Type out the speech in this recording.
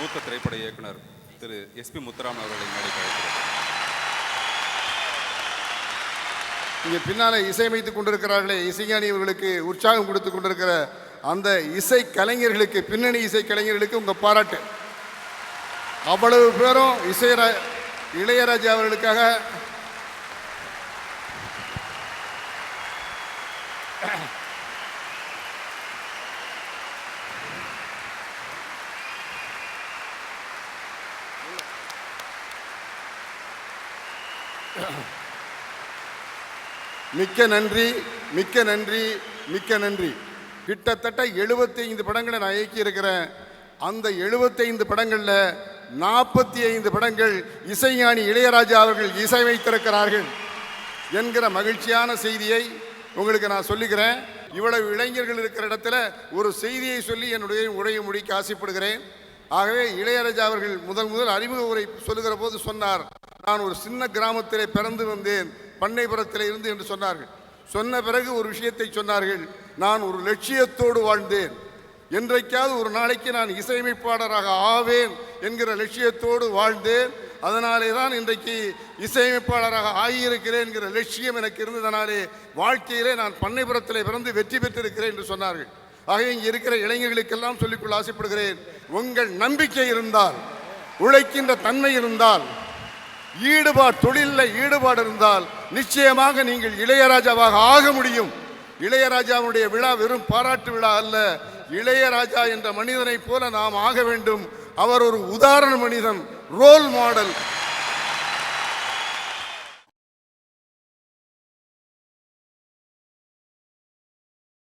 மூத்த திரைப்பட இயக்குனர் திரு எஸ்பி முத்துராமன் அவர்களை மேடைக்கு இங்கே பின்னாலே இசையமைத்துக் கொண்டிருக்கிறார்களே இசைஞானி அவர்களுக்கு உற்சாகம் கொடுத்து கொண்டிருக்கிற அந்த இசை கலைஞர்களுக்கு பின்னணி இசை கலைஞர்களுக்கு உங்க பாராட்டு. அவ்வளவு பேரும் இசையரா இளையராஜா அவர்களுக்காக மிக்க நன்றி மிக்க நன்றி மிக்க நன்றி. கிட்டத்தட்ட 75 படங்களை நான் இயக்கியிருக்கிறேன். அந்த எழுபத்தைந்து படங்களில் நாற்பத்தி ஐந்து படங்கள் இசைஞானி இளையராஜா அவர்கள் இசையமைத்திருக்கிறார்கள் என்கிற மகிழ்ச்சியான செய்தியை உங்களுக்கு நான் சொல்லுகிறேன் இவ்வளவு இளைஞர்கள் இருக்கிற இடத்துல ஒரு செய்தியை சொல்லி என்னுடைய உரையை முடிக்க ஆசைப்படுகிறேன். ஆகவே இளையராஜா அவர்கள் முதல் முதல் அறிமுக உரை சொல்லுகிற போது சொன்னார். நான் ஒரு சின்ன கிராமத்திலே பிறந்து வந்தேன் பண்ணைபுரத்தில் இருந்து என்று சொன்னார்கள். சொன்ன பிறகு ஒரு விஷயத்தை சொன்னார்கள் நான் ஒரு லட்சியத்தோடு வாழ்ந்தேன். என்றைக்காவது ஒரு நாளைக்கு நான் இசையமைப்பாளராக ஆவேன் என்கிற லட்சியத்தோடு வாழ்ந்தேன். அதனாலே தான் இன்றைக்கு இசையமைப்பாளராக ஆகியிருக்கிறேன் என்கிற லட்சியம் எனக்கு இருந்ததனாலே வாழ்க்கையிலே நான் பண்ணைபுரத்தில் பிறந்து வெற்றி பெற்றிருக்கிறேன் என்று சொன்னார்கள். ஆக இங்கே இருக்கிற இளைஞர்களுக்கெல்லாம் சொல்லிக்கொள்ள ஆசைப்படுகிறேன் உங்கள் நம்பிக்கை இருந்தால் உழைக்கின்ற தன்மை இருந்தால் ஈடுபாடு தொழிலில் ஈடுபாடு இருந்தால் நிச்சயமாக நீங்கள் இளையராஜாவாக ஆக முடியும். இளையராஜாவுடைய விழா வெறும் பாராட்டு விழா அல்ல. இளையராஜா என்ற மனிதனைப் போல நாம் ஆக வேண்டும். அவர் ஒரு உதாரண மனிதன் ரோல் மாடல்